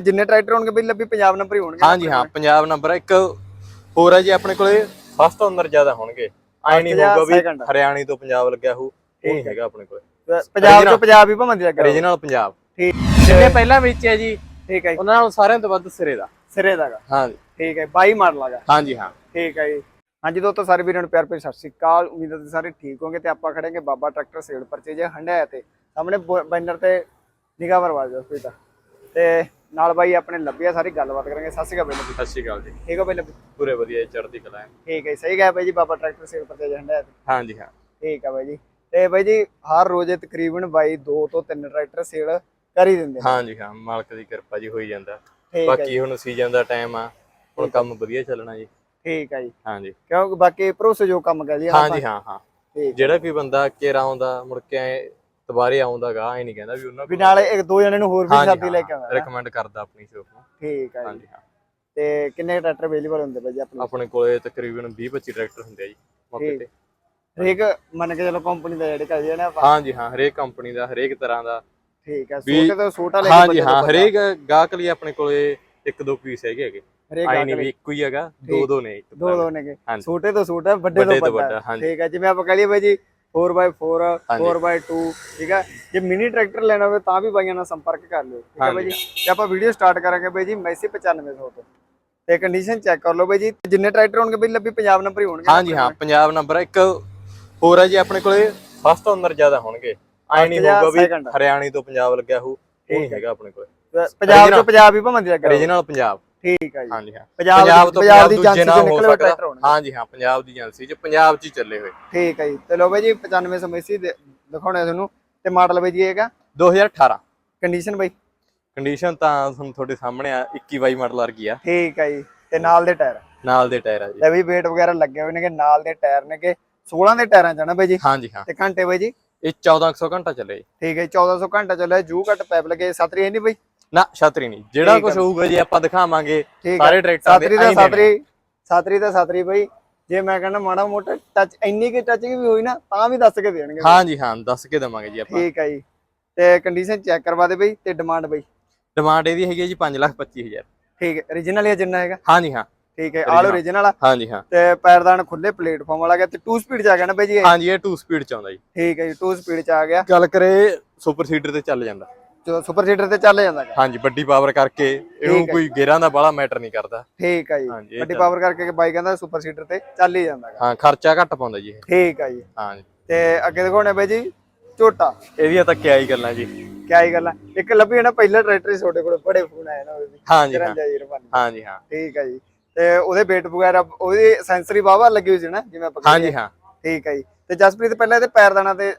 ਜਿੰਨੇ ਟਰੈਕਟਰ ਹੋਣਗੇ ਬਈ ਲੱਭੀ ਪੰਜਾਬ ਨੰਬਰ ਹੀ ਹੋਣਗੇ। ਹਾਂਜੀ ਹਾਂ ਪੰਜਾਬ ਨੰਬਰ ਇੱਕ ਹੋਰ ਹੈ ਜੀ ਆਪਣੇ ਕੋਲੇ ਫਸਟ ਓਨਰ ਜ਼ਿਆਦਾ ਹੋਣਗੇ। ਆਈ ਨਹੀਂ ਹੋਊਗਾ ਵੀ? ਹਰਿਆਣੇ ਤੋਂ ਪੰਜਾਬ ਲੱਗਿਆ ਹੋਊ ਉਹ ਨਹੀਂ। ਹੈਗਾ ਆਪਣੇ ਕੋਲੇ। ਪੰਜਾਬ ਤੋਂ ਪੰਜਾਬ ਹੀ ਭਾਵੇਂ ਦੀ ਲੱਗਾ ਓਰੀਜਨਲ ਪੰਜਾਬ। ਠੀਕ। ਜਿੰਨੇ ਪਹਿਲਾਂ ਵੇਚਿਆ ਜੀ ਠੀਕ ਹੈ। ਉਹਨਾਂ ਨਾਲੋਂ ਸਾਰਿਆਂ ਤੋਂ ਵੱਧ ਸਿਰੇ ਦਾ। ਸਿਰੇ ਦਾਗਾ ਹਾਂਜੀ। ਠੀਕ ਹੈ 22 ਮਾਡਲ ਆਗਾ ਹਾਂਜੀ ਹਾਂ। ਠੀਕ ਹੈ ਜੀ। ਹਾਂਜੀ ਦੋਸਤੋ ਸਾਰੇ ਵੀਰਾਂ ਨੂੰ ਪਿਆਰ ਭਰੀ ਸਤਿ ਸ਼੍ਰੀ ਅਕਾਲ। ਉਮੀਦ ਹੈ ਤੁਸੀਂ ਸਾਰੇ ਠੀਕ ਹੋਵੋਗੇ ਤੇ ਆਪਾਂ ਖੜੇਗੇ Baba tractor sale purchase Handiaya ਤੇ। ਸਾਹਮਣੇ ਬੈਨਰ ਤੇ ਨਿਗਾਹ ਮਰਵਾ ਦਿਓ ਕੋਈ ਤਾਂ। ਤੇ ਨਾਲ ਬਾਈ ਆਪਣੇ ਲੱਭਿਆ ਸਾਰੀ ਗੱਲਬਾਤ ਕਰਾਂਗੇ। ਸਤਿ ਸ਼੍ਰੀ ਅਕਾਲ ਬਾਈ ਲੱਭੀ। ਸਤਿ ਸ਼੍ਰੀ ਅਕਾਲ ਜੀ। ਠੀਕ ਹੋ ਬਾਈ ਲੱਭੀ? ਪੂਰੇ ਵਧੀਆ ਜੀ, ਚੜ੍ਹਦੀ ਕਲਾ ਹੈ। ਠੀਕ ਹੈ ਜੀ, ਸਹੀ ਗਿਆ ਬਾਈ ਜੀ Baba tractor sale purchase Handiaya ਤੇ। ਹਾਂਜੀ ਹਾਂ। ਠੀਕ ਹੈ ਬਾਈ ਜੀ। ਤੇ ਬਾਈ ਜੀ ਹਰ ਰੋਜ਼ ਤਕਰੀਬਨ ਬਾਈ 2 ਤੋਂ 3 ਟਰੈਕਟਰ ਸੇਲ ਕਰ ਹੀ ਦਿੰਦੇ ਨੇ। ਹਾਂਜੀ ਹਾਂ ਮਾਲਕ ਦੀ ਕਿਰਪਾ ਜੀ ਹੋਈ ਜਾਂਦਾ। ਹੈ ਜੀ ਬਾਕੀ ਹੁਣ ਸੀਜ਼ਨ ਦਾ ਟਾਈਮ ਆ ਹੁਣ ਕੰਮ ਵਧੀਆ ਚੱਲਣਾ ਜੀ। ਠੀਕ ਹੈ ਜੀ। ਹਾਂਜੀ। ਕਿਉਂਕਿ ਬਾਕੀ ਭਰੋਸੇ ਜੋ ਕੰਮ ਕਰ ਲਿਆ ਹਾਂਜੀ ਹਾਂ ਹਾਂ। ਠੀਕ ਜਿਹੜਾ ਕੋਈ ਬੰਦਾ ਕੇਰਾ ਆਉਂਦਾ ਮੁੜ ਕੇ ਦੁਬਾਰੇ ਆਉਂਦਾਗਾ ਐ ਨਹੀਂ ਕਹਿੰਦਾ ਵੀ ਉਹਨਾਂ ਵੀ ਨਾਲੇ ਇੱਕ ਦੋ ਜਣੇ ਨੂੰ ਹੋਰ ਵੀ ਹਾਂਜੀ ਸਾਥੀ ਲੈ ਕੇ ਆਉਂਦਾ ਨਾ। ਰეკਮੈਂਡ ਕਰਦਾ ਆਪਣੀ ਸ਼ੋਪ ਨੂੰ ਠੀਕ ਹੈ ਜੀ ਹਾਂਜੀ ਹਾਂ ਤੇ ਕਿੰਨੇ ਟਰੈਕਟਰ ਅਵੇਲੇਬਲ ਹੁੰਦੇ ਬਾਈ ਜੀ ਆਪਣੇ ਆਪਣੇ ਕੋਲੇ ਤਕਰੀਬਨ 20 25 ਟਰੈਕਟਰ ਹੁੰਦੇ ਆ ਜੀ ਮੌਕੇ ਠੀਕ। ਤੇ ਹਰੇਕ ਮੰਨ ਕੇ ਚਲੋ ਕੰਪਨੀ ਦਾ ਜਿਹੜੇ ਕਰਦੇ ਨੇ ਆਪਾਂ ਹਾਂਜੀ ਹਾਂ ਹਰੇਕ ਕੰਪਨੀ ਦਾ ਹਰੇਕ ਤਰ੍ਹਾਂ ਦਾ ਠੀਕ ਹੈ ਵੀ- ਛੋਟੇ ਤੋਂ ਛੋਟਾ ਲੈ ਕੇ ਹਾਂਜੀ ਹਾਂ। ਹਰੇਕ ਗਾਹਕ ਲਈ ਆਪਣੇ ਕੋਲੇ ਇੱਕ ਦੋ ਪੀਸ ਹੈਗੇ ਹੈਗੇ ਆਈ ਨਹੀਂ ਵੀ ਇੱਕੋ ਹੀ ਹੈਗਾ ਦੋ। ਦੋ ਨੇ ਇੱਕ ਦੋ ਦੋ ਨੇਗੇ ਹਾਂਜੀ। ਛੋਟੇ ਤੋਂ ਛੋਟਾ ਵੱਡੇ ਵੱਡੇ ਤੋਂ ਤੋਂ ਵੱਡਾ ਵੱਡਾ, ਹਾਂਜੀ। ਠੀਕ ਹੈ ਜਿਵੇਂ ਆਪਾਂ ਕਹ ਲਈਏ ਬਾਈ ਜੀ 4x4 ਹਾਂਜੀ। 4x2 ਠੀਕ ਹੈ? ਜੇ ਮਿਨੀ ਟਰੈਕਟਰ ਲੈਣਾ ਹੋਵੇ ਤਾਂ ਵੀ ਬਾਈਆਂ ਨਾਲ ਸੰਪਰਕ ਕਰ ਲਿਓ ਠੀਕ ਹੈ ਬਾਈ ਜੀ? ਤੇ ਆਪਾਂ ਵੀਡੀਓ ਸਟਾਰਟ ਕਰਾਂਗੇ ਬਾਈ ਜੀ ਮੈਸੀ 9500 ਤੋਂ। ਤੇ ਕੰਡੀਸ਼ਨ ਚੈੱਕ ਕਰ ਲਓ ਬਾਈ ਜੀ ਜਿੰਨੇ ਟਰੈਕਟਰ ਹੋਣਗੇ ਬਾਈ ਲੱਭੀ ਪੰਜਾਬ ਨੰਬਰ ਹੀ ਹੋਣਗੇ। ਹਾਂਜੀ ਹਾਂ ਪੰਜਾਬ ਨੰਬਰ ਇੱਕ ਹੋਰ ਹੈ ਜੀ ਆਪਣੇ ਕੋਲੇ ਫਸਟ ਓਨਰ ਜ਼ਿਆਦਾ ਹੋਣਗੇ। ਆਈ ਨਹੀਂ First ਜਾਂ ਹੋਊਗਾ ਵੀ second? ਹਰਿਆਣੇ ਤੋਂ ਪੰਜਾਬ ਲੱਗਿਆ ਹੋਊ ਉਹ ਨਹੀਂ ਠੀਕ ਹੈ। ਹੈਗਾ ਆਪਣੇ ਕੋਲੇ। ਪੰਜਾਬ ਤੋਂ ਪੰਜਾਬ ਹੀ ਭਾਵੇਂ ਦੀ ਲੱਗਾ। ਓਰੀਜਨਲ ਪੰਜਾਬ। ਠੀਕ ਹੈ ਜੀ। ਹਾਂਜੀ ਹਾਂ। ਪੰਜਾਬ ਪੰਜਾਬ ਤੋਂ ਪੰਜਾਬ ਦੀ ਏਜੰਸੀ ਚੋਂ ਨਿਕਲੇ ਹੋਏ ਟਰੈਕਟਰ ਹੋਣਗੇ ਹਾਂਜੀ ਹਾਂ ਪੰਜਾਬ ਦੀ ਏਜੰਸੀ ਚ ਪੰਜਾਬ ਚ ਹੀ ਚੱਲੇ ਹੋਏ। ਠੀਕ ਹੈ ਜੀ। ਤੇ ਲੋ ਬਾਈ ਜੀ 95 ਸਮੇਸੀ ਦਿਖਾਉਣੇ ਆ ਤੁਹਾਨੂੰ। ਤੇ ਮਾਡਲ ਬਾਈ ਜੀ ਹੈਗਾ? 2018 ਕੰਡੀਸ਼ਨ ਬਾਈ? ਕੰਡੀਸ਼ਨ ਤਾਂ ਤੁਹਾਨੂੰ ਤੁਹਾਡੇ ਸਾਹਮਣੇ ਆ 21 22 ਮਾਡਲ ਵਰਗੀ ਆ। ਠੀਕ ਹੈ ਜੀ। ਤੇ ਨਾਲ ਦੇ ਟਾਇਰ? ਨਾਲ ਦੇ ਟਾਇਰ ਆ ਜੀ। ਲੈ ਵੀ weight ਵਗੈਰਾ ਲੱਗੇ ਹੋਏ ਨੇਗੇ ਨਾਲ ਦੇ ਟਾਇਰ ਨੇਗੇ। 16 ਦੇ ਟਾਇਰਾਂ ਚ ਆ ਨਾ ਬਾਈ ਜੀ? ਹਾਂਜੀ ਹਾਂ। ਤੇ ਘੰਟੇ ਬਾਈ ਜੀ? ਇਹ 1400 ਘੰਟਾ ਚੱਲੇ। ਠੀਕ ਹੈ ਜੀ, 1400 ਘੰਟਾ ਚੱਲਿਆ। ਜੂ ਘੱਟ ਪੈਪ ਲੱਗੇ। ਸਤਰੀ ਹੈ ਨਹੀਂ ਬਾਈ? ਨਾ ਛਤਰੀ ਨਹੀਂ। ਜਿਹੜਾ ਕੁਝ ਆ। ਹੋਊਗਾ ਜੀ ਆਪਾਂ ਦਿਖਾਵਾਂਗੇ ਸਾਰੇ ਹੈ ਟਰੈਕਟਰਾਂ ਦੇ ਸਤਰੀ ਦਾ ਸਤਰੀ ਸਤਰੀ ਦਾ ਸਤਰੀ ਬਾਈ। ਜੇ ਮੈਂ ਕਹਿੰਦਾ ਮਾੜਾ ਮੋਟਾ ਟੱਚ ਇੰਨੀ ਕਿ ਟੱਚ ਵੀ ਹੋਈ ਨਾ ਤਾਂ ਵੀ ਦੱਸ ਕੇ ਦੇਣਗੇ ਬਾਈ। ਹਾਂਜੀ ਹਾਂ ਦੱਸ ਕੇ ਦਵਾਂਗੇ ਜੀ ਆਪਾਂ। ਠੀਕ ਹੈ ਜੀ। ਤੇ ਕੰਡੀਸ਼ਨ ਚੈੱਕ ਕਰਵਾ ਦੇ ਬਾਈ ਤੇ ਡਿਮਾਂਡ ਬਾਈ। ਡਿਮਾਂਡ ਇਹਦੀ ਹੈਗੀ ਹੈ ਜੀ 525000 ਠੀਕ ਹੈ origignal ਹੀ ਜਿੰਨਾ ਹੈਗਾ। ਹਾਂਜੀ ਹਾਂ। ਠੀਕ ਹੈ ਆਲ origignal ਆ। ਹਾਂਜੀ ਹਾਂ। ਤੇ ਪੈਰਦਾਨ ਖੁੱਲੇ ਪਲੇਟਫਾਰਮ ਵਾਲਾ ਗਿਆ ਤੇ 2 ਸਪੀਡ ਚ ਆ ਗਿਆ ਨਾ ਬਾਈ ਜੀ ਇਹ? ਹਾਂਜੀ ਇਹ 2 ਸਪੀਡ ਚ ਆਉਂਦਾ ਜੀ। ਠੀਕ ਹੈ ਜੀ 2 ਸਪੀਡ ਚ ਆ ਗਿਆ। ਗੱਲ ਕਰੇ ਸੁਪਰ ਸੀਡਰ ਤੇ ਚੱਲ ਜਾਂਦਾ। ਜੋ ਸੁਪਰ ਸੀਡਰ ਤੇ ਚੱਲ ਜਾਂਦਾ ਗਾ। ਹਾਂਜੀ ਵੱਡੀ ਪਾਵਰ ਕਰਕੇ ਇਹਨੂੰ। ਕੋਈ ਗੇਰਾਂ ਦਾ ਬਾਹਲਾ ਮੈਟਰ ਨਹੀਂ ਕਰਦਾ। ਠੀਕ ਹੈ ਜੀ। ਵੱਡੀ ਪਾਵਰ ਕਰਕੇ ਬਾਈ ਕਹਿੰਦਾ ਸੁਪਰ ਸੀਡਰ ਤੇ ਚੱਲ ਹੀ ਜਾਂਦਾ ਗਾ। ਹਾਂ ਖਰਚਾ ਘੱਟ ਪਾਉਂਦਾ ਜੀ ਇਹ। ਠੀਕ ਹੈ ਜੀ। ਹਾਂਜੀ। ਤੇ ਅੱਗੇ ਦਿਖਾਉਣੇ ਬਾਈ ਜੀ ਝੋਟਾ। ਇਹਦੀਆਂ ਤਾਂ ਕਿਆ ਹੀ ਗੱਲਾਂ ਜੀ। ਕਿਆ ਹੀ ਗੱਲਾਂ। ਇੱਕ ਲੱਭੀ ਨਾ ਪਹਿਲਾ ਟਰੈਕਟਰ ਹੀ ਤੁਹਾਡੇ ਕੋਲ ਬੜੇ ਫੋਨ ਆਏ ਨਾ ਉਹਦੇ ਹਾਂਜੀ ਹਾਂਜੀ ਹਾਂ। ਠੀਕ ਹੈ ਜੀ। ਤੇ ਉਹਦੇ ਵੇਟ ਵਗੈਰਾ ਉਹਦੀ ਸੈਂਸਰੀ ਵਾਵਾ ਲੱਗੀ ਹੋਈ ਸੀ ਨਾ ਜਿਵੇਂ ਆਪਾਂ ਹਾਂਜੀ ਹਾਂ। ਆ। ਠੀਕ ਹੈ ਜੀ। ਤੇ ਜਸਪ੍ਰੀਤ ਪਹਿਲਾਂ ਇਹਦੇ ਪੈਰਦਾਨਾ ਤੇ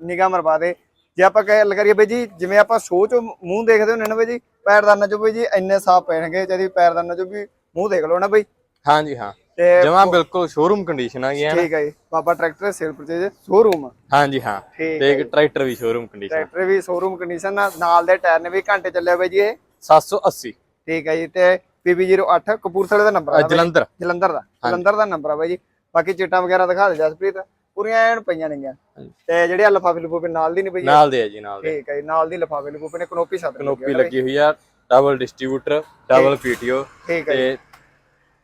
ਨਿਗਾਹ ਮਰਵਾ ਦੇ। ਜੇ ਆਪਾਂ ਗੱਲ ਕਰੀਏ ਬਈ ਜੀ ਜਿਵੇਂ ਆਪਾਂ ਸ਼ੋਅ ਚੋਂ ਮੂੰਹ ਦੇਖਦੇ ਹੁੰਦੇ ਨਾ ਬਈ ਜੀ ਪੈਰਦਾਨਾ ਚੋਂ ਬਈ ਜੀ ਇੰਨੇ ਸਾਫ਼ ਪੈਣਗੇ ਜਦੀ ਪੈਰਦਾਨਾ ਚੋਂ ਵੀ ਮੂੰਹ ਦੇਖ ਲਓ ਨਾ ਬਈ। ਹਾਂਜੀ ਹਾਂ। ਤੇ ਜਮਾ ਬਿਲਕੁਲ ਸ਼ੋਰੂਮ ਕੰਡੀਸ਼ਨ ਆ ਨਾ। ਠੀਕ ਹੈ ਜੀ Baba tractor sale purchase showroom ਹਾਂਜੀ ਹਾਂ। ਤੇ ਟਰੈਕਟਰ ਵੀ ਸ਼ੋਰੂਮ ਕੰਡੀਸ਼ਨ ਟਰੈਕਟਰ ਵੀ ਸ਼ੋਰੂਮ ਕੰਡੀਸ਼ਨ ਨਾਲ ਦੇ ਟਾਇਰ ਨੇ ਵੀ ਘੰਟੇ ਚੱਲਿਆ ਬਈ ਜੀ ਇਹ। 780 ਠੀਕ ਹੈ ਜੀ ਤੇ PB08 ਕਪੂਰਥਲੇ ਦਾ ਨੰਬਰ ਆ। ਜਲੰਧਰ। ਜਲੰਧਰ ਦਾ। ਜਲੰਧਰ ਦਾ ਨੰਬਰ ਆ ਬਾਈ ਜੀ। ਬਾਕੀ ਚਿੱਟਾਂ ਵਗੈਰਾ ਦਿਖਾ ਦੇ ਜਸਪ੍ਰੀਤ। ਪੂਰੀਆਂ ਐਨ ਪਈਆਂ ਨੇਗੀਆਂ। ਤੇ ਜਿਹੜੇ ਲਫਾਫੇ ਲਫੂਫੇ ਨਾਲ ਦੀ ਨਹੀਂ ਪਈ ਨਾਲ ਦੇ ਆ ਜੀ ਨਾਲ ਦੇ। ਠੀਕ ਹੈ ਜੀ ਨਾਲ ਦੀ ਲਫਾਫੇ ਲਫੂਫੇ ਨੇ ਕਨੋਪੀ ਸੱਤ ਕਨੋਪੀ ਲੱਗੀ ਹੋਈ ਆ ਡਬਲ ਡਿਸਟ੍ਰੀਬਿਊਟਰ ਡਬਲ ਪੀਟੀਓ ਠੀਕ ਹੈ ਜੀ। ਤੇ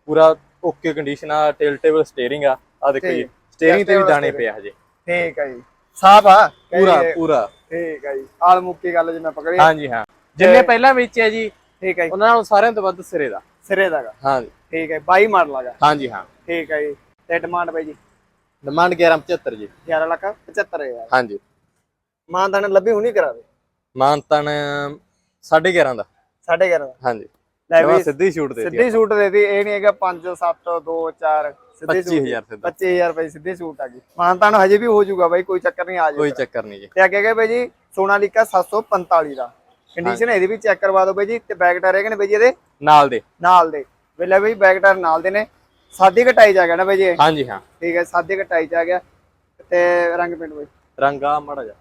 ਪੂਰਾ ਓਕੇ ਕੰਡੀਸ਼ਨ ਆ ਟੇਬਲ ਸਟੀਅਰਿੰਗ ਆ। ਆ ਦੇਖੋ ਜੀ। ਸਟੀਅਰਿੰਗ ਤੇ ਵੀ ਦਾਣੇ ਪਿਆ ਹਜੇ। ਠੀਕ ਹੈ ਜੀ। ਸਾਫ਼ ਆ ਪੂਰਾ। ਪੂਰਾ। ਠੀਕ ਹੈ ਜੀ ਆਲ ਮੁੱਕੀ ਗੱਲ ਜਿਵੇਂ ਪਕੜੀ ਹਾਂਜੀ ਹਾਂ। ਜਿੰਨੇ ਪਹਿਲਾਂ ਵੇਚਿਆ ਜੀ ਠੀਕ ਹੈ ਜੀ। ਉਹਨਾਂ ਨਾਲੋਂ ਸਾਰਿਆਂ ਤੋਂ ਵੱਧ ਸਿਰੇ ਦਾ। ਸਿਰੇ ਦਾਗਾ ਹਾਂਜੀ ਠੀਕ ਹੈ 22 ਮਾਡਲ ਆਗਾ ਹਾਂਜੀ ਹਾਂ। ਠੀਕ ਹੈ ਜੀ ਤੇ ਡਿਮਾਂਡ ਬਾਈ ਜੀ। ਡਿਮਾਂਡ 1175 ਜੀ। 11 ਲੱਖ 75000 ਹਾਂਜੀ। ਮਾਨਦਾਨ ਲੱਭੀ ਹੁਣੀ ਕਰਾ ਦੇ। ਮਾਨਤਨ 11.5 ਦਾ? 11.5 ਹਾਂਜੀ। ਲੈ ਵੀ ਸਿੱਧੀ ਛੂਟ ਦੇ ਦਿੱਤੀ ਸਿੱਧੀ ਸੂਟ ਦੇ ਦੀ ਇਹ ਨਹੀਂ ਹੈਗਾ 5 7 2 4 ਸਿੱਧੀ ਸੂਟ 25000 ਸਿੱਧਾ। 25000 ਰੁਪਏ ਸਿੱਧੀ ਸੂਟ ਆ ਗਈ। ਮਾਨਤਾਨ ਹਜੇ ਵੀ ਹੋ ਜਾਊਗਾ ਬਾਈ ਕੋਈ ਚੱਕਰ ਨਹੀਂ ਆ ਕੋਈ ਜਾਊਗਾ ਚੱਕਰ ਨਹੀਂ ਜੀ। ਤੇ ਅੱਗੇ ਗਏ ਬਾਈ ਜੀ ਸੋਨਾਲੀਕਾ 745 ਦਾ। ਕੰਡੀਸ਼ਨ ਇਹਦੀ ਵੀ ਚੈੱਕ ਕਰਵਾ ਦਿਓ ਬਾਈ ਜੀ ਤੇ ਬੈਕ ਟਾਇਰ ਹੈਗੇ ਨੇ ਬਾਈ ਜੀ ਇਹਦੇ? ਨਾਲ ਦੇ। ਨਾਲ ਦੇ। ਵੇਲੇ ਬਾਈ ਬੈਕ ਟਾਇਰ ਨਾਲ ਦੇ ਨੇ। ਸਾਦੀ ਕਟਾਈ ਚ ਆ ਗਿਆ ਨਾ ਬਾਈ ਜੀ। ਹਾਂਜੀ ਹਾਂ। ਠੀਕ ਹੈ ਸਾਦੀ ਕਟਾਈ ਚ ਆ ਗਿਆ। ਤੇ ਰੰਗ ਪਿੰਡ ਬਾਈ? ਰੰਗ ਆ ਮੜਾ ਜਾ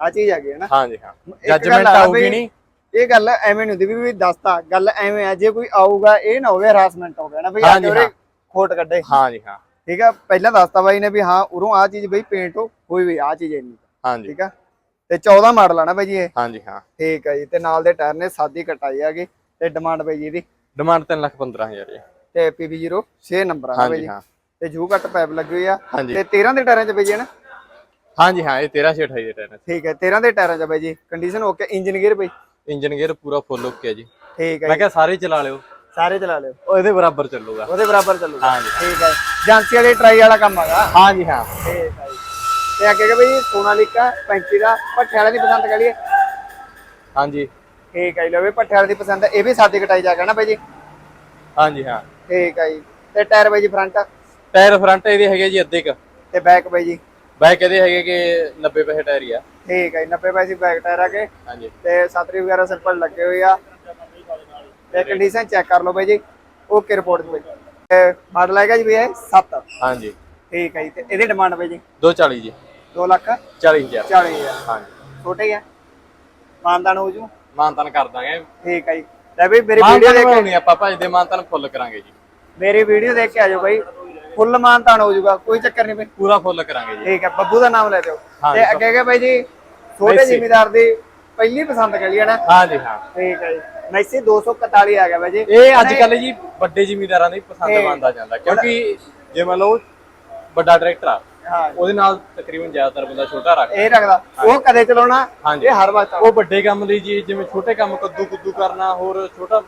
ਆ ਚੀਜ਼ ਆ ਗਈ ਹੈ ਨਾ? ਹਾਂਜੀ ਹਾਂ। ਜੱਜਮੈਂਟ ਆ ਆਊਗੀ ਨਹੀਂ ਇਹ ਗੱਲ ਐਵੇਂ ਨਹੀਂ ਹੁੰਦੀ ਵੀ ਵੀ ਦੱਸਤਾ। ਗੱਲ ਐਵੇਂ ਆ ਜੇ ਕੋਈ ਆਊਗਾ ਇਹ ਨਾ ਹੋਵੇ ਹਰਾਸਮੈਂਟ ਹੋ ਗਿਆ ਨਾ। ਬਈ ਆ ਉਰੇ ਹਾਂ। ਖੋਟ ਕੱਢੇ। ਹਾਂਜੀ ਹਾਂ। ਠੀਕ ਆ ਪਹਿਲਾਂ ਦੱਸਤਾ ਬਾਈ ਨੇ ਵੀ ਹਾਂ ਉਰੋਂ ਆ ਚੀਜ਼ ਬਈ ਪੇਂਟ ਹੋਈ ਵੀ ਆ ਚੀਜ਼ ਇੰਨੀ। ਹਾਂਜੀ। ਠੀਕ ਆ? ਤੇ 14 ਮਾਡਲ ਆ ਨਾ ਬਾਈ ਜੀ ਇਹ? ਹਾਂਜੀ ਹਾਂ। ਠੀਕ ਹੈ ਜੀ ਤੇ ਨਾਲ ਦੇ ਟਾਇਰ ਨੇ ਸਾਦੀ ਕਟਾਈ ਹੈਗੀ ਤੇ ਡਿਮਾਂਡ ਬਾਈ ਜੀ ਇਹਦੀ? ਡਿਮਾਂਡ 3 ਲੱਖ 15000 ਜੀ ਤੇ PB0 6 ਨੰਬਰ ਆ ਬਾਈ ਜੀ। ਤੇ ਜੂ ਕੱਟ ਪਾਈਪ ਲੱਗੀ ਹੋਈ ਆ। ਤੇ 13 ਦੇ ਟਾਇਰਾਂ 'ਚ ਬਾਈ ਜੀ ਨਾ? ਹਾਂਜੀ ਹਾਂ ਇਹ 13 28 ਦੇ ਟਾਇਰ ਠੀਕ ਹੈ 13 ਦੇ ਟਾਇਰਾਂ 'ਚ ਬਾਈ ਜੀ। ਕੰਡੀਸ਼ਨ ਓਕੇ ਇੰਜਨ ਗੇਅਰ ਬਾਈ। ਇੰਜਨ ਗੇਅਰ ਪੂਰਾ ਫੁੱਲ ਓਕੇ ਹੈ ਜੀ। ਠੀਕ ਹੈ ਮੈਂ ਜੀ। ਕਿਹਾ ਸਾਰੇ ਚਲਾ ਲਿਓ। ਸਾਰੇ ਚਲਾ ਲਿਓ। ਉਹ ਇਹਦੇ ਬਰਾਬਰ ਚੱਲੂਗਾ। ਉਹਦੇ ਬਰਾਬਰ ਚੱਲੂਗਾ। ਹਾਂਜੀ। ਠੀਕ ਹੈ। ਏਜੰਸੀ ਵਾਲੀ ਟਰਾਈ ਵਾਲਾ ਕੰਮ ਹੈਗਾ। ਹਾਂਜੀ ਹਾਂ। ਠੀਕ ਹੈ ਜੀ। ਤੇ ਅੱਗੇ ਕਿ ਬਈ ਸੋਨਾਲੀਕਾ 35 ਦਾ ਭੱਠੇ ਵਾਲੇ ਦੀ ਪਸੰਦ ਕਰੀਏ ਹਾਂਜੀ। ਠੀਕ ਹੈ ਜੀ ਲੋ ਵੀ ਭੱਠੇ ਵਾਲੇ ਦੀ ਪਸੰਦ ਇਹ ਵੀ ਸਾਦੀ ਕਟਾਈ ਜਾਗਾ ਨਾ ਬਾਈ ਜੀ? ਹਾਂਜੀ ਹਾਂ। ਠੀਕ ਹੈ ਜੀ। ਤੇ ਟਾਇਰ ਬਾਈ ਜੀ ਫਰੰਟ ਟਾਇਰ ਫਰੰਟ ਇਹਦੇ ਹੈਗੇ ਜੀ ਅੱਧੇ ਕ। ਤੇ ਬੈਕ ਬਾਈ ਜੀ? ਬੈਕ ਇਹਦੇ ਹੈਗੇ ਕਿ 90 ਪੈਸੇ ਟਾਇਰ ਹੀ ਆ। ਠੀਕ ਹੈ ਜੀ 90 ਪੈਸੇ ਬੈਕ ਟਾਇਰ ਆ ਕੇ। ਹਾਂਜੀ। ਤੇ ਸਾਤਰੀ ਵਗੈਰਾ ਸਿੰਪਲ ਲੱਗੇ ਹੋਏ ਆ। ਤੇ ਕੰਡੀਸ਼ਨ ਚੈੱਕ ਕਰ ਲਓ ਬਾਈ ਜੀ। ਓਕੇ ਰਿਪੋਰਟ ਬਾਈ ਤੇ ਮਾਡਲ ਹੈਗਾ ਜੀ ਵੀ ਇਹ 7 ਹਾਂਜੀ। ਠੀਕ ਹੈ ਜੀ ਤੇ ਇਹਦੀ ਡਿਮਾਂਡ ਬਾਈ ਜੀ? 240 ਜੀ। 2 ਲੱਖ 40000 40 ਹਜ਼ਾਰ। ਹਾਂਜੀ। ਛੋਟੇ ਆ। ਮਾਨਦਾਨ ਹੋ ਜੂ। ਮਾਨਤਨ ਕਰ ਦਾਂਗੇ। ਠੀਕ ਹੈ ਜੀ। ਲੈ ਬਈ ਮੇਰੀ ਵੀਡੀਓ ਦੇਖ ਕੇ ਆਪਾਂ ਭਜਦੇ ਮਾਨਤਨ ਫੁੱਲ ਕਰਾਂਗੇ ਜੀ। ਮੇਰੀ ਵੀਡੀਓ ਦੇਖ ਕੇ ਆਜੋ ਬਾਈ। ਫੁੱਲ ਮਾਨਤਾਨ ਹੋ ਜਾਊਗਾ ਕੋਈ ਚੱਕਰ ਨਹੀਂ ਬਈ। ਪੂਰਾ ਫੁੱਲ ਕਰਾਂਗੇ ਜੀ। ਠੀਕ ਹੈ ਬੱਬੂ ਦਾ ਨਾਮ ਲੈ ਦਿਓ। ਹਾਂ ਤੇ ਅੱਗੇ ਅੱਗੇ ਬਾਈ ਜੀ ਛੋਟੇ। ਜ਼ਿਮੀਦਾਰ ਦੀ ਪਹਿਲੀ ਪਸੰਦ ਕਰੀ ਹੈ ਨਾ। ਹਾਂਜੀ ਹਾਂ। ਠੀਕ ਹੈ ਜੀ। ਮੈਸੀ 241 ਆ ਗਿਆ ਬਾਈ ਜੀ। ਇਹ ਅੱਜ ਕੱਲ ਜੀ ਵੱਡੇ ਜ਼ਿਮੀਂਦਾਰਾਂ ਦੀ ਪਸੰਦ ਮੰਨਦਾ ਜਾਂਦਾ ਕਿਉਂਕਿ ਜੇ ਮੰਨ ਲਓ ਵੱਡਾ ਟਰੈਕਟਰ ਆ ਹਾਂ। ਉਹਦੇ ਨਾਲ ਤਕਰੀਬਨ ਜ਼ਿਆਦਾਤਰ ਬੰਦਾ ਛੋਟਾ ਰੱਖਦਾ। ਇਹ ਰੱਖਦਾ। ਉਹ ਕਦੇ ਚਲਾਉਣਾ। ਇਹ ਹਰ ਵਕਤ ਉਹ ਵੱਡੇ ਕੰਮ ਲਈ ਜੀ ਜਿਵੇਂ ਛੋਟੇ ਕੰਮ ਕੱਦੂ ਕੁੱਦੂ ਕਰਨਾ ਹੋਰ ਛੋਟਾ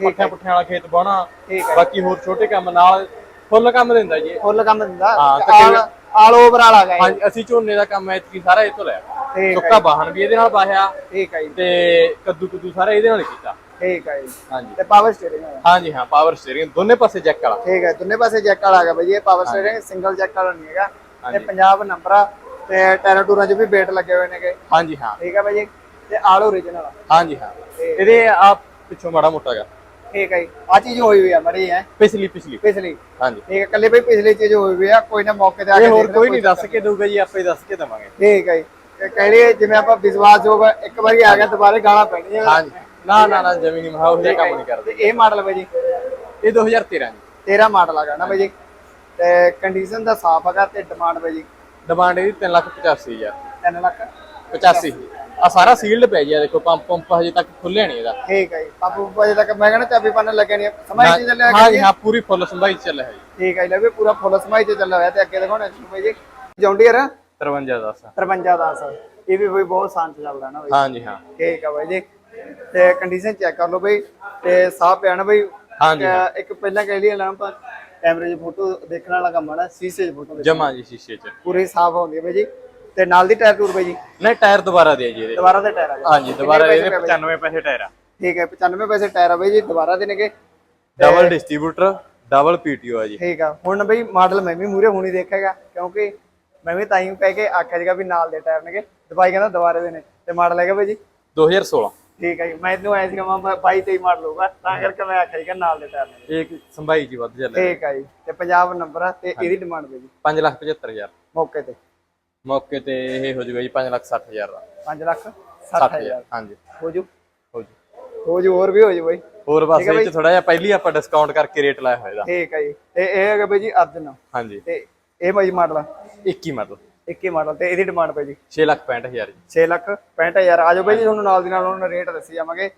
ਮੋਟਾ ਪੱਠਿਆਂ ਵਾਲਾ ਖੇਤ ਬਾਹਣਾ ਠੀਕ ਹੈ। ਬਾਕੀ ਹੋਰ ਛੋਟੇ ਕੰਮ ਨਾਲ ਫੁੱਲ ਕੰਮ ਦਿੰਦਾ ਜੀ। ਇਹ। ਫੁੱਲ ਕੰਮ ਦਿੰਦਾ। ਹਾਂ, ਤਕਰੀਬਨ- ਆਲ ਆਲ ਓਵਰ ਵਾਲਾ ਗਿਆ ਹਾਂਜੀ ਅਸੀਂ ਝੋਨੇ ਦਾ ਕੰਮ ਐਤਕੀ ਸਾਰਾ ਇਹ ਤੋਂ ਲਿਆ। ਠੀਕ ਹੈ ਸੁੱਕਾ ਬਾਹਣ ਵੀ ਇਹਦੇ ਨਾਲ ਬਾਹਿਆ ਠੀਕ ਹੈ ਜੀ। ਤੇ ਕੱਦੂ ਕੁੱਦੂ ਸਾਰਾ ਇਹਦੇ ਨਾਲ ਹੀ ਕੀਤਾ। ਠੀਕ ਹੈ ਜੀ। ਹਾਂਜੀ। ਤੇ ਪਾਵਰ ਸਟੀਅਰਿੰਗ ਹਾਂਜੀ ਹਾਂ ਪਾਵਰ ਸਟੀਅਰਿੰਗ ਦੋਨੇ ਪਾਸੇ ਜੈਕ ਵਾਲਾ। ਠੀਕ ਹੈ ਦੋਨੇ ਪਾਸੇ ਜੈਕ ਵਾਲਾ ਆ ਗਿਆ ਬਾਈ ਇਹ ਪਾਵਰ ਸਟੀਅਰਿੰਗ ਸਿੰਗਲ ਜੈਕ ਵਾਲਾ ਨਹੀਂ ਹੈਗਾ। ਤੇ ਪੰਜਾਬ ਨੰਬਰ ਆ ਤੇ ਟਾਇਰਾਂ ਟੂਰਾਂ 'ਚ ਵੀ ਬੇਟ ਲੱਗੇ ਹੋਏ ਨੇਗੇ। ਹਾਂਜੀ ਹਾਂ। ਠੀਕ ਹੈ ਬਾਈ ਜੀ। ਤੇ ਆਲ ਓਰੀਜਨਲ ਹਾਂਜੀ ਹਾਂ। ਇਹਦੇ ਆ ਪਿੱਛੋਂ ਮਾੜਾ ਮੋਟਾ ਗਾ ਠੀਕ ਹੈ ਜੀ। ਆ ਚੀਜ਼ ਹੋਈ ਹੋਈ ਆ ਮੜੀ ਹੈ। ਪਿਛਲੀ ਪਿਛਲੀ। ਪਿਛਲੀ। ਹਾਂਜੀ। ਠੀਕ ਹੈ ਕੱਲੇ ਬਈ ਪਿਛਲੀ ਚੀਜ਼ ਹੋਈ ਹੋਈ ਆ ਕੋਈ ਨਾ ਮੌਕੇ ਤੇ ਆ ਕੇ ਇਹ ਹੋਰ ਕੋਈ ਨਹੀਂ ਦੱਸ ਕੇ ਦਊਗਾ ਜੀ ਆਪੇ ਦੱਸ ਕੇ ਦਵਾਂਗੇ। ਠੀਕ ਹੈ ਜੀ। ਤੇ ਕਹਿ ਲਈਏ ਜਿਵੇਂ ਆਪਾਂ ਵਿਸ਼ਵਾਸ ਹੋਗਾ ਇੱਕ ਵਾਰੀ ਆ ਗਿਆ ਦੁਬਾਰੇ ਗਾਲਾਂ ਪੈਣੀਆਂ। ਹਾਂਜੀ। ਨਾ ਨਾ ਨਾ ਜ਼ਮੀਨੀ ਮਹਾ ਉਹ ਜਿਹਾ ਕੰਮ ਨਹੀਂ ਕਰਦੇ। ਇਹ ਮਾਡਲ ਬਾਈ ਜੀ। ਇਹ 2013 ਜੀ। 13 ਮਾਡਲ ਆ ਨਾ ਬਾਈ ਜੀ। ਤੇ ਕੰਡੀਸ਼ਨ ਦਾ ਸਾਫ਼ ਹੈਗਾ ਤੇ ਡਿਮਾਂਡ ਬਾਈ ਜੀ। ਡਿਮਾਂਡ ਇਹਦੀ 385000 3 ਲੱਖ। 85 ਆ ਸਾਰਾ ਸੀਲਡ ਪੈ ਗਿਆ ਦੇਖੋ ਪੰਪ ਪੰਪ ਹਜੇ ਤੱਕ ਖੁੱਲਿਆ ਨਹੀਂ ਇਹਦਾ। ਠੀਕ ਹੈ ਜੀ ਪਾਪੂ ਵਜੇ ਤੱਕ ਮੈਂ ਕਹਿੰਦਾ ਚਾਬੀ ਪਾਣ ਲੱਗੇ ਨਹੀਂ ਸਮਾਈ ਚ ਚੱਲਿਆ ਹਾਂ ਜੀ ਹਾਂ ਪੂਰੀ ਫੁੱਲ ਸੰਭਾਈ ਚੱਲ ਹੈ ਜੀ। ਠੀਕ ਹੈ ਜੀ ਲੈ ਵੀ ਪੂਰਾ ਫੁੱਲ ਸਮਾਈ ਚ ਚੱਲਿਆ ਹੋਇਆ ਤੇ ਅੱਗੇ ਦਿਖਾਉਣਾ ਬਾਈ ਜੀ। ਜੌਂਡੀਅਰ 53 10 53 ਦਾ ਸਰ ਇਹ ਵੀ ਬਈ ਬਹੁਤ ਸ਼ਾਂਤ ਚੱਲਦਾ ਨਾ ਬਾਈ। ਹਾਂ ਜੀ ਹਾਂ। ਠੀਕ ਆ ਬਾਈ ਜੀ। ਤੇ ਕੰਡੀਸ਼ਨ ਚੈੱਕ ਕਰ ਲਓ ਬਈ। ਤੇ ਸਾਹ ਪਿਆ ਨਾ ਬਈ। ਹਾਂਜੀ, ਅਹ ਇੱਕ ਪਹਿਲਾਂ ਕਹਿ ਲਈ ਨਾ ਆਪਾਂ ਕੈਮਰੇ 'ਚ ਫੋਟੋ ਦੇਖਣ ਵਾਲਾ ਕੰਮ ਆ ਨਾ ਸ਼ੀਸ਼ੇ 'ਚ ਫੋਟੋ ਜਮਾ ਜੀ ਸ਼ੀਸ਼ੇ 'ਚ। ਪੂਰੀ ਸਾਫ਼ ਆਉਂਦੀ ਹੈ ਬਈ ਜੀ। ਤੇ ਨਾਲ ਦੀ ਟਾਇਰ ਟੂਰ ਬਈ ਜੀ? ਨਹੀਂ ਟਾਇਰ ਦੁਬਾਰਾ ਦੇ ਜੀ ਇਹਦੇ। ਦੁਬਾਰਾ ਦੇ ਟਾਇਰ ਆ ਜੀ ਹਾਂਜੀ ਦੁਬਾਰਾ ਇਹਦੇ ਪੈਸੇ ਪਏ 95 ਪੈਸੇ ਟਾਇਰ ਆ। ਠੀਕ ਹੈ 95 ਪੈਸੇ ਟਾਇਰ ਆ ਬਈ ਜੀ ਦੁਬਾਰਾ ਦੇਣਗੇ। ਡਬਲ ਡਿਸਟ੍ਰੀਬਿਊਟਰ ਡਬਲ ਪੀਟੀਓ ਆ ਜੀ। ਠੀਕ ਆ ਹੁਣ ਬਈ ਮਾਡਲ ਮੈਂ ਵੀ ਮੂਰੇ ਹੁਣੀ ਦੇਖੇਗਾ ਕਿਉਂਕਿ ਮੈਂ ਵੀ ਤਾਂ ਹੀ ਕਹਿ ਕੇ ਆਖਿਆ ਸੀਗਾ ਵੀ ਨਾਲ ਦੇ ਟਾਇਰ ਨੇਗੇ। ਦਵਾਈ ਕਹਿੰਦਾ ਦੁਬਾਰੇ ਦੇ ਨੇ ਤੇ ਮਾਡਲ ਹੈਗਾ ਬਈ ਜੀ? 2016 ਠੀਕ ਹੈ ਜੀ ਮੈਂ ਇਹਨੂੰ ਐਂ ਸੀਗਾ ਮੈਂ 22 23 ਮਾਡਲ ਹੋਊਗਾ ਤਾਂ ਕਰਕੇ ਮੈਂ ਆਖਿਆ ਸੀਗਾ ਨਾਲ ਦੇ ਟਾਇਰ ਨੇ ਇਹ ਸੰਭਾਈ ਜੀ ਵੱਧ ਚੱਲ ਠੀਕ ਆ ਜੀ ਤੇ ਪੰਜਾਬ ਨੰਬਰ ਆ ਤੇ ਇਹਦੀ ਡਿਮਾਂਡ ਬਈ ਜੀ। 575000 ਮੌਕੇ ਤੇ। ਮੌਕੇ ਤੇ ਇਹ ਹੋ ਜਾਊਗਾ ਜੀ 560000 ਦਾ। 5 ਲੱਖ 60000 60000 ਹਾਂਜੀ। ਹੋ ਜੂ। ਹੋ ਜੂ। ਹੋ ਜੂ ਹੋਰ ਵੀ ਹੋ ਜੂ ਬਈ। ਹੋਰ ਬਸ ਇਹ ਚ ਥੋੜਾ ਜਿਹਾ ਪਹਿਲੀ ਆਪਾਂ ਡਿਸਕਾਊਂਟ ਕਰਕੇ ਰੇਟ ਲਾਇਆ ਹੋਇਆ ਇਹਦਾ। ਠੀਕ ਆ ਜੀ। ਤੇ ਇਹ ਹੈਗਾ ਬਈ ਜੀ ਅਰਜਨ। ਹਾਂਜੀ। ਤੇ ਇਹ ਬਈ ਮਾਡਲ 21 ਮਾਡਲ 21 ਮਾਡਲ ਤੇ ਇਹਦੀ ਡਿਮਾਂਡ ਪਈ ਜੀ। 665000 ਜੀ। 6 ਲੱਖ 65000 ਆ ਜਾਓ ਬਈ ਜੀ ਤੁਹਾਨੂੰ ਨਾਲ ਦੀ ਨਾਲ ਉਹਨਾਂ ਰੇਟ ਦੱਸੀ ਜਾਵਾਂਗੇ।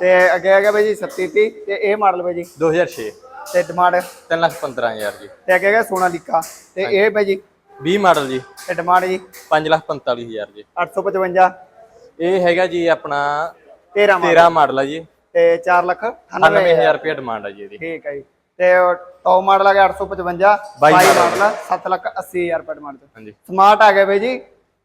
ਤੇ ਅੱਗੇ ਹੈਗਾ ਬਈ ਜੀ 3730 ਤੇ ਇਹ ਮਾਡਲ ਬਈ ਜੀ। 2006 ਤੇ ਡਿਮਾਂਡ 315000 ਜੀ। ਤੇ ਅੱਗੇ ਹੈਗਾ ਸੋਨਾਲੀਕਾ ਤੇ ਇਹ ਬਈ ਜੀ 20 ਮਾਡਲ ਜੀ। ਤੇ ਡਿਮਾਂਡ ਜੀ। 545000 ਜੀ। 855 ਇਹ ਹੈਗਾ ਜੀ ਆਪਣਾ 13 ਮਾਡਲ। 13 ਮਾਡਲ ਆ ਜੀ। ਤੇ 4 ਲੱਖ 98000 98000 ਰੁਪਏ ਡਿਮਾਂਡ ਆ ਜੀ ਇਹਦੀ। ਠੀਕ ਹੈ ਜੀ। ਤੇ ਟੌਪ ਮਾਡਲ ਆ ਗਿਆ 855 ਬਾਈ 22 ਮਾਡਲ। 7 ਲੱਖ 80000 ਰੁਪਏ ਡਿਮਾਂਡ ਤੇ। ਹਾਂਜੀ। ਸਮਾਰਟ ਆ ਗਿਆ ਬਈ ਜੀ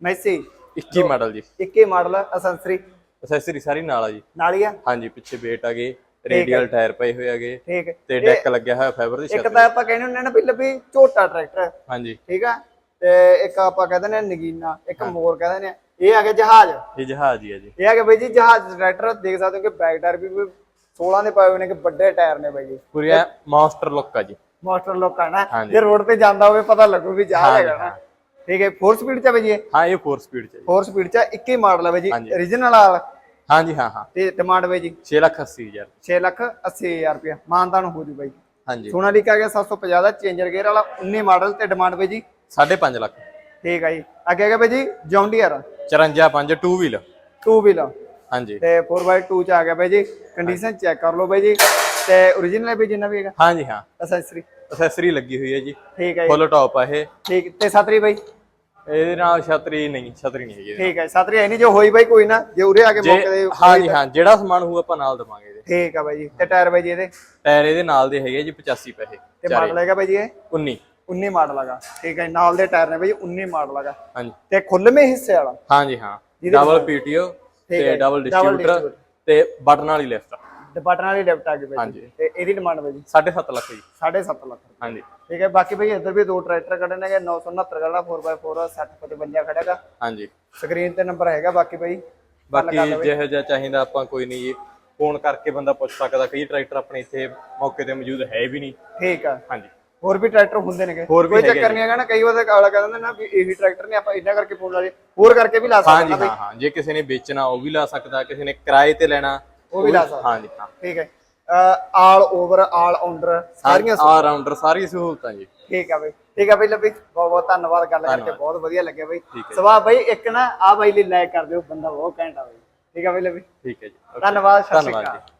ਮੈਸੀ 21 ਮਾਡਲ ਜੀ। 21 ਮਾਡਲ ਅਸੈਂਸਰੀ ਅਸੈਸਰੀ ਸਾਰੀ ਨਾਲ ਆ ਜੀ। ਨਾਲ ਹੀ ਆ? ਹਾਂਜੀ ਪਿੱਛੇ ਵੇਟ ਆ ਗਏ ਰੇਡੀਅਲ ਟਾਇਰ ਪਏ ਹੋਏ ਆਗੇ ਠੀਕ ਤੇ ਡੈਕ ਲੱਗਿਆ ਹੋਇਆ ਫਾਈਬਰ ਦੀ ਇੱਕ ਛੱਤ ਤਾਂ ਆਪਾਂ ਕਹਿੰਦੇ ਹੁੰਦੇ ਨੇ ਵੀ ਲੱਭੀ ਝੋਟਾ ਟਰੈਕਟਰ ਹਾਂਜੀ। ਠੀਕ ਆ? ਤੇ ਇੱਕ ਆਪਾਂ ਕਹਿੰਦੇ ਨੇ ਨਗੀਨਾ ਇੱਕ ਮੋਰ ਕਹਿੰਦੇ ਨੇ ਇਹ ਆ ਗਿਆ ਜਹਾਜ਼। ਇਹ ਜਹਾਜ਼ ਹੀ ਆ ਜੀ। ਇਹ ਆ ਗਿਆ ਬਈ ਜੀ ਜਹਾਜ਼। ਟਰੈਕਟਰ ਦੇਖ ਸਕਦੇ ਹੋ ਕਿ ਬੈਕ ਟਾਇਰ ਵੀ 16 ਦੇ ਪਾਏ ਹੋਏ ਨੇ ਕਿ ਵੱਡੇ ਟਾਇਰ ਨੇ ਬਈ ਜੀ। ਪੂਰੀ ਮੌਨਸਟਰ ਲੁੱਕ ਆ ਜੀ। ਮਾਸਟਰ ਲੋਕਾਂ ਨਾ। ਹਾਂਜੀ। ਜੇ ਰੋਡ ਤੇ ਜਾਂਦਾ ਹੋਵੇ ਪਤਾ ਲੱਗੂ ਵੀ ਜਹਾਜ਼ ਹਾਂਜੀ, ਹੈਗਾ ਨਾ। ਠੀਕ ਹੈ 4 ਸਪੀਡ ਚ ਆ ਬਈ ਜੀ ਹਾਂ ਇਹ 4 ਸਪੀਡ ਚ ਆ ਜੀ। 4 ਸਪੀਡ ਚ 21 ਮਾਡਲ ਹੈ ਬਈ ਜੀ। origignal ਵਾਲਾ ਹਾਂਜੀ ਹਾਂ ਹਾਂ। ਤੇ ਡਿਮਾਂਡ ਬਈ ਜੀ? 6 ਲੱਖ 80 ਹਜ਼ਾਰ। 6 ਲੱਖ 80 ਹਜ਼ਾਰ ਰੁਪਇਆ। ਮਾਨਤਾਨ ਹੋ ਜੂ ਬਾਈ ਹਾਂਜੀ। ਸੋਨਾਲੀਕਾ ਗਿਆ 750 ਦਾ। ਚੇਂਜਰ ਗੇਅਰ ਵਾਲਾ 19 ਮਾਡਲ ਤੇ ਡਿਮਾਂਡ ਬਈ ਜੀ। 5.5 ਲੱਖ। ਠੀਕ ਹੈ ਜੀ। ਅੱਗੇ ਹੈਗਾ ਬਈ ਜੀ ਜੌਂਡੀਅਰ 54 5 2 ਵੀਲ ਟੂ ਵੀਲ ਹਾਂਜੀ। ਤੇ 4x2 ਚ ਆ ਗਿਆ ਬਾਈ ਜੀ। ਕੰਡੀਸ਼ਨ ਚੈੱਕ ਕਰ ਲਓ ਬਾਈ ਜੀ। ਤੇ origignal ਵੀ ਜਿੰਨਾ ਵੀ ਹੈਗਾ? ਹਾਂਜੀ ਹਾਂ। ਅਸੈਸਰੀ ਅਸੈਸਰੀ ਲੱਗੀ ਹੋਈ ਹੈ ਜੀ। ਠੀਕ ਹੈ ਫੁੱਲ ਟੌਪ ਆ ਇਹ। ਠੀਕ। ਤੇ ਸਤਰੀ ਬਾਈ? ਇਹਦੇ ਨਾਲ ਛਤਰੀ ਨਹੀਂ ਛਤਰੀ ਨਹੀਂ ਹੈਗੀ ਠੀਕ ਹੈ ਸਤਰੀ ਹੈ ਨਹੀਂ ਜੋ ਹੋਈ ਬਾਈ ਕੋਈ ਨਾ ਜੇ ਉਰੇ ਆ ਕੇ। ਮੌਕੇ ਜੇ ਹਾਂਜੀ ਹਾਂ ਜਿਹੜਾ ਸਮਾਨ ਹੋਊ ਆਪਾਂ ਨਾਲ ਦਵਾਂਗੇ ਇਹਦੇ। ਠੀਕ ਆ ਬਾਈ ਜੀ। ਤੇ ਟਾਇਰ ਬਾਈ ਜੀ ਇਹਦੇ? ਟਾਇਰ ਇਹਦੇ ਨਾਲ ਦੇ ਹੈਗੇ ਜੀ 85 ਪੈਸੇ। ਤੇ ਮਾਡਲ ਹੈਗਾ ਬਾਈ ਜੀ ਇਹ? 19 19 ਮਾਡਲ ਹੈਗਾ। ਠੀਕ ਹੈ ਨਾਲ ਦੇ ਟਾਇਰ ਨੇ ਬਾਈ 19 ਮਾਡਲ ਹੈਗਾ। ਹਾਂਜੀ। ਤੇ ਖੁੱਲਵੇਂ ਹਿੱਸੇ ਵਾਲਾ। ਹਾਂਜੀ ਹਾਂ। ਡਬਲ ਪੀਟੀਓ ਤੇ ਡਬਲ ਡਿਸਟ੍ਰੀਬਿਊਟਰ। ਤੇ ਬਟਨ ਵਾਲੀ ਲਿਫਟ ਤੇ ਬਟਨ ਵਾਲੀ ਲੈਫਟ ਆ ਗਈ ਬਾਈ। ਹਾਂਜੀ। ਤੇ ਇਹਦੀ ਡਿਮਾਂਡ ਬਾਈ ਜੀ? 7.5 ਲੱਖ ਜੀ। 7.5 ਲੱਖ। ਹਾਂਜੀ। ਠੀਕ ਹੈ ਬਾਕੀ ਭਾਈ ਇੱਧਰ ਵੀ ਦੋ ਟਰੈਕਟਰ ਖੜੇ ਨੇਗੇ 969 ਖੜਾ 4x4 6055 ਖੜਾਗਾ ਹਾਂਜੀ। ਸਕਰੀਨ ਤੇ ਨੰਬਰ ਹੈਗਾ ਬਾਕੀ ਭਾਈ ਬਾਕੀ ਜਿਹੋ ਜਿਹਾ ਚਾਹੀਦਾ ਆਪਾਂ ਕੋਈ ਨਹੀਂ ਜੀ। ਫੋਨ ਕਰਕੇ ਬੰਦਾ ਪੁੱਛ ਸਕਦਾ ਕਈ ਟਰੈਕਟਰ ਆਪਣੇ ਇੱਥੇ ਮੌਕੇ ਤੇ ਮੌਜੂਦ ਹੈ ਵੀ ਨਹੀਂ। ਠੀਕ ਆ। ਹਾਂਜੀ। ਹੋਰ ਵੀ ਟਰੈਕਟਰ ਹੁੰਦੇ ਨੇਗੇ। ਹੋਰ ਵੀ ਕੋਈ ਚੱਕਰ ਨਹੀਂ ਹੈਗਾ ਨਾ ਕਈ ਵਾਰ ਅਗਲਾ ਕਹਿੰਦਾ ਨਾ ਵੀ ਇਹੀ ਟਰੈਕਟਰ ਨੇ ਆਪਾਂ ਇੰਨਾ ਕਰਕੇ ਫੋਨ ਲਾ ਲਈਏ ਹੋਰ ਕਰਕੇ ਵੀ ਲਾ ਸਕਦੇ ਹਾਂ ਹਾਂ ਹਾਂ। ਜੇ ਕਿਸੇ ਨੇ ਵੇਚਣਾ ਉਹ ਵੀ ਲਾ ਸਕਦਾ ਕਿਸੇ ਨੇ ਕਿਰਾਏ ਤੇ ਲੈਣਾ ਉਹ ਵੀ ਲਾ ਸਕਦਾ। ਹਾਂਜੀ ਹਾਂ। ਠੀਕ ਹੈ। ਆਲ ਓਵਰ ਆਲ ਆਉਂਡਰ ਸਾਰੀਆਂ ਆਲ ਰਾਉਂਡਰ ਸਾਰੀ ਸਹੂਲਤਾਂ ਜੀ। ਠੀਕ ਆ ਬਈ। ਠੀਕ ਆ ਬਈ ਲੱਭੀ ਬਹੁਤ ਬਹੁਤ ਧੰਨਵਾਦ ਗੱਲ ਕਰਕੇ ਬਹੁਤ ਵਧੀਆ ਲੱਗਿਆ ਬਈ। ਹੈ ਜੀ। ਸਵਾ ਬਈ ਇੱਕ ਨਾ ਆ ਬਾਈ ਲਈ ਲਾਇਕ ਕਰ ਦਿਓ ਬੰਦਾ ਬਹੁਤ ਘੈਂਟ ਆ ਬਈ। ਠੀਕ ਆ ਬਈ ਲੱਭੀ ਠੀਕ ਹੈ ਜੀ। ਧੰਨਵਾਦ ਸਤਿ ਸ਼੍ਰੀ ਅਕਾਲ। ਜੀ।